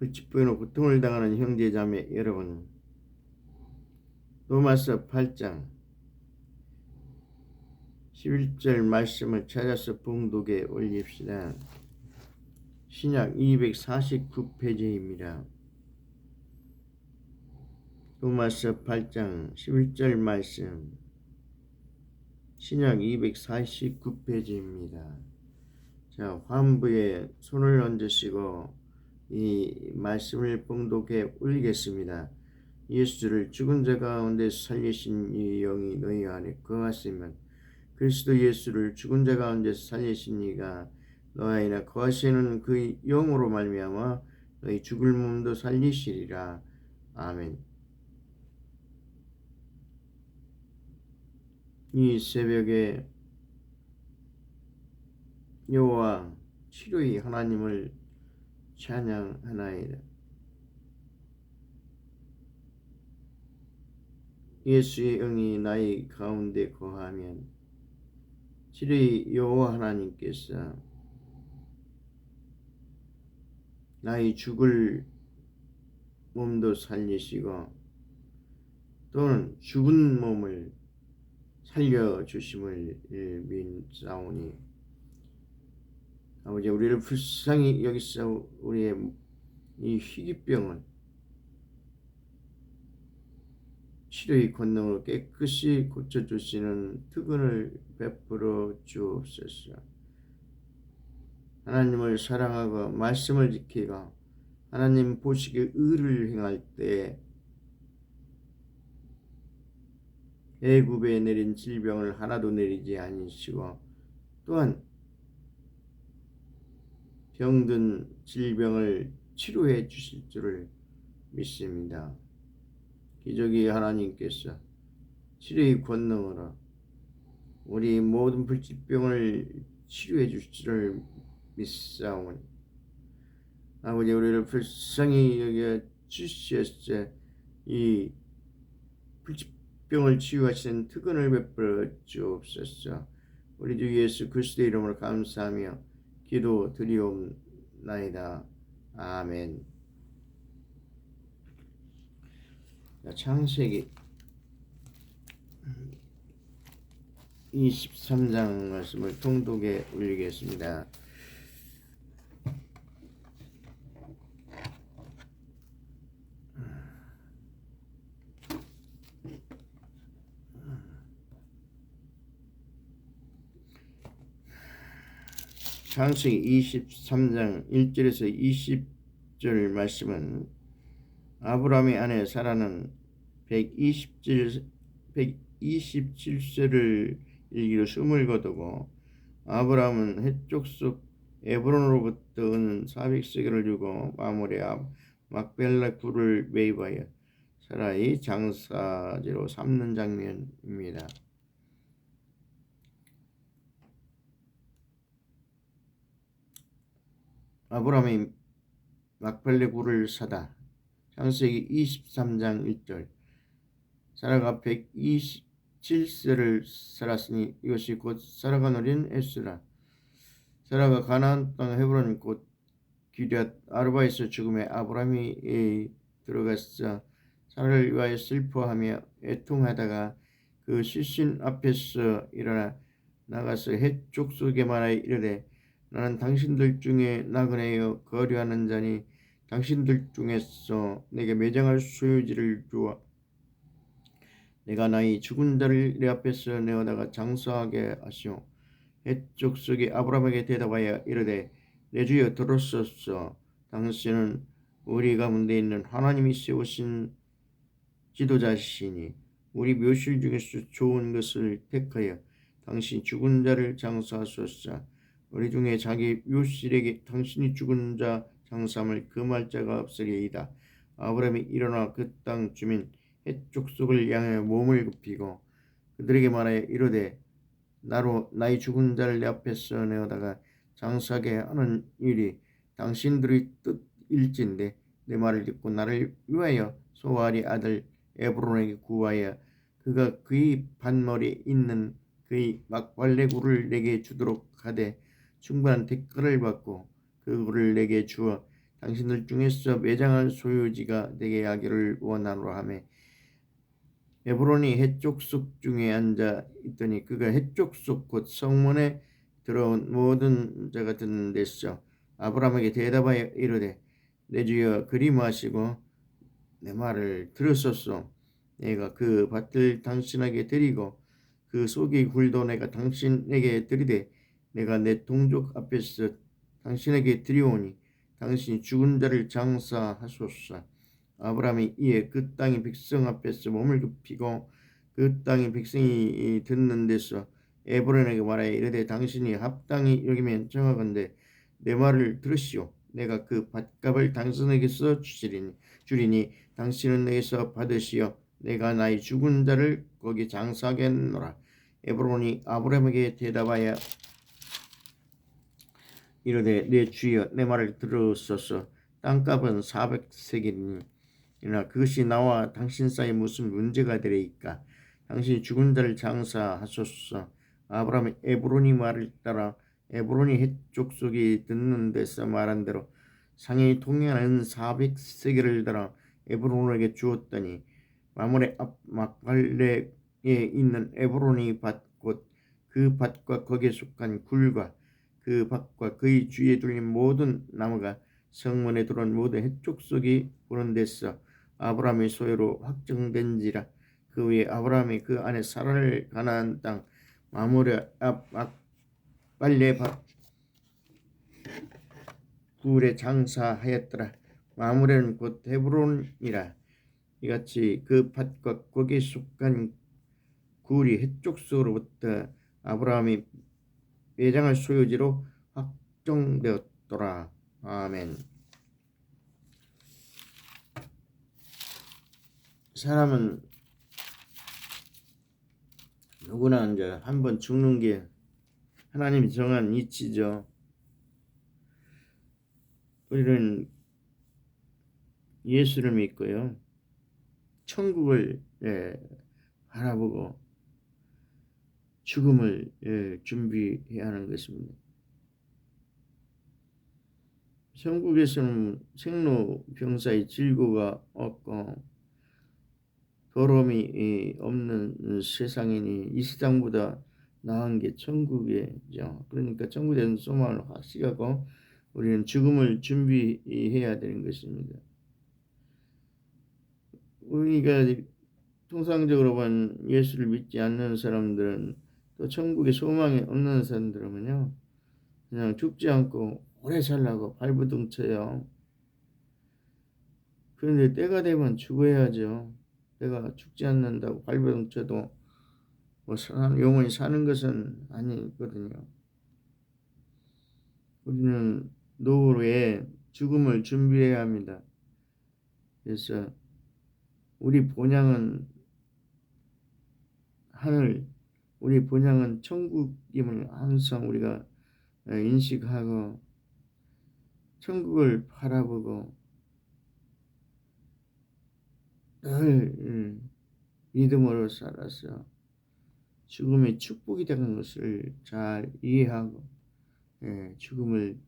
불치부인으로 고통을 당하는 형제자매 여러분 로마서 8장 11절 말씀을 찾아서 봉독에 올립시다. 신약 249페이지입니다. 로마서 8장 11절 말씀 신약 249페이지입니다. 자, 환부에 손을 얹으시고 이 말씀을 봉독해 올리겠습니다. 예수를 죽은 자 가운데 살리신 이 영이 너희 안에 거하시면 그리스도 예수를 죽은 자 가운데 살리신 이가 너희 안에 거하시는 그 영으로 말미암아 너희 죽을 몸도 살리시리라. 아멘. 이 새벽에 여호와 치료의 하나님을 찬양하나이다. 예수의 영이 나의 가운데 거하면 치료의 여호와 하나님께서 나의 죽을 몸도 살리시고 또는 죽은 몸을 살려 주심을 믿사오니 아버지 우리를 불쌍히 여기서 우리의 이 희귀병을 치료의 권능으로 깨끗이 고쳐주시는 특은을 베풀어 주옵소서. 하나님을 사랑하고 말씀을 지키고 하나님 보시기에 의를 행할 때 애굽에 내린 질병을 하나도 내리지 아니시고 또한 병든 질병을 치료해 주실 줄을 믿습니다. 기적이 하나님께서 치료의 권능으로 우리 모든 불치병을 치료해 주실 줄을 믿사오니 아버지 우리를 불쌍히 여겨 주시었어 이 불치병을 치유하시는 특권을 베풀어 주옵소서 우리 주 예수 그리스도의 이름으로 감사하며 기도 드리옵나이다 아멘 창세기 23장 말씀을 통독에 올리겠습니다. 창세기 23장 1절에서 20절 말씀은 아브라함의 아내 사라는 127, 127세를 일기로 숨을 거두고 아브라함은 해쪽 속 에브론으로부터 은 400세겔을 주고 마무리 앞 막벨라 굴을 매입하여 사라이 장사지로 삼는 장면입니다. 아브라함이 막벨레 굴을 사다. 창세기 23장 1절. 사라가 127세를 살았으니 이것이 곧 사라가 누린 에스라. 사라가 가나안 땅 헤브론 곧 기럇 아르바에서 죽음에 아브라함이 들어갔어 사라를 위하여 슬퍼하며 애통하다가 그 시신 앞에서 일어나 나가서 해쪽 속에 말하여 이르되 나는 당신들 중에 나그네여 거류하는 자니 당신들 중에서 내게 매장할 소유지를 주어 내가 나의 죽은 자를 내 앞에서 내어다가 장사하게 하시오. 해쪽 속에 아브라함에게 대답하여 이르되 내 주여 들었소서. 당신은 우리 가운데 있는 하나님이 세우신 지도자시니 우리 묘실 중에서 좋은 것을 택하여 당신 죽은 자를 장사하소서 우리 중에 자기 묘실에게 당신이 죽은 자 장삼을 금할 자가 없으리이다. 아브라함이 일어나 그 땅 주민 해쪽 속을 향해 몸을 굽히고 그들에게 말하여 이르되 나로 나의 죽은 자를 내 앞에서 내어다가 장사하게 하는 일이 당신들의 뜻일진데 내 말을 듣고 나를 위하여 소아리 아들 에브론에게 구하여 그가 그의 반머리 있는 그의 막발레구를 내게 주도록 하되 충분한 대가를 받고 그 굴을 내게 주어 당신들 중에서 매장할 소유지가 되게 하기를 원하노라 하매 에브론이 해족속 중에 앉아 있더니 그가 해족속 곧 성문에 들어온 모든 자가 듣는 데서 아브라함에게 대답하여 이르되 내 주여 그리 마시고 내 말을 들었었소 내가 그 밭을 당신에게 드리고 그 속이 굴도 내가 당신에게 드리되 내가 내 동족 앞에서 당신에게 드리오니 당신이 죽은 자를 장사하소서. 아브라함이 이에 그 땅의 백성 앞에서 몸을 굽히고 그 땅의 백성이 듣는 데서 에브론에게 말하여 이르되 당신이 합당히 여기면 정하건대 내 말을 들으시오. 내가 그 밭값을 당신에게서 주시리니 주리니 당신은 내게서 받으시어 내가 나의 죽은 자를 거기 장사하겠노라. 에브론이 아브라함에게 대답하여 이르되 내 주여 내 말을 들으소서. 땅값은 400세겔이니 그러나 그것이 나와 당신 사이에 무슨 문제가 되리이까? 당신이 죽은 자를 장사하소서. 아브라함이 에브론이 말을 따라 에브론이 해쪽 속이 듣는 데서 말한 대로 상이 통행하는 400세겔을 따라 에브론에게 주었더니 마물의 앞 막갈레에 있는 에브론이 밭 곧 그 밭과 거기에 속한 굴과 그 밭과 그의 주위에 둘린 모든 나무가 성문에 들어온 모든 해쪽 속이 보는 데서 아브라함의 소유로 확정된지라. 그 위에 아브라함이 그 안에 사라를 가나안 땅 마무리 앞 빨래 밭 굴에 장사하였더라. 마무리는 곧 헤브론이라. 이같이 그 밭과 거기에 속한 굴이 해쪽 속으로부터 아브라함이 매장할 소유지로 확정되었더라 아멘. 사람은 누구나 이제 한 번 죽는 게 하나님이 정한 이치죠. 우리는 예수를 믿고요. 천국을 예, 바라보고 죽음을 예, 준비해야 하는 것입니다. 천국에서는 생로병사의 질고가 없고 더러움이 없는 세상이니 이 세상보다 나은 게 천국이죠. 그러니까 천국에 대한 소망을 확실하고 우리는 죽음을 준비해야 되는 것입니다. 우리가 통상적으로 본 예수를 믿지 않는 사람들은 또 천국에 소망이 없는 사람들은요 그냥 죽지 않고 오래 살라고 발부둥 쳐요. 그런데 때가 되면 죽어야죠. 내가 죽지 않는다고 발버둥 쳐도 뭐 영원히 사는 것은 아니거든요. 우리는 노후에 죽음을 준비해야 합니다. 그래서 우리 본향은 하늘, 우리 본향은 천국임을 항상 우리가 인식하고 천국을 바라보고 늘 음, 믿음으로 살아서 죽음이 축복이 되는 것을 잘 이해하고 예, 죽음을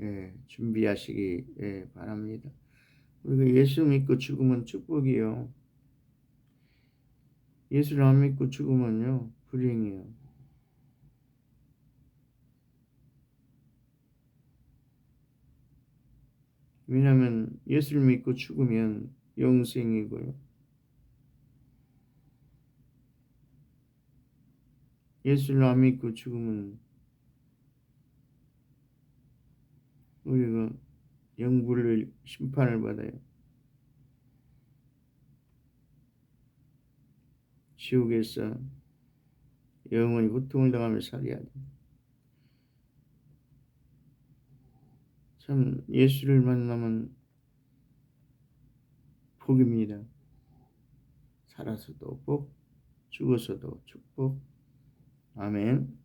예, 준비하시기 예, 바랍니다. 우리가 예수 믿고 죽으면 축복이요. 예수를 안 믿고 죽으면요 불행이요. 왜냐하면 예수를 믿고 죽으면 영생이고요. 예수를 안 믿고 죽으면 우리가 영불을 심판을 받아요. 지옥에서 영원히 고통을 당하며 살아야 돼. 참 예수를 만나면 복입니다. 살아서도 복, 죽어서도 축복. 아멘.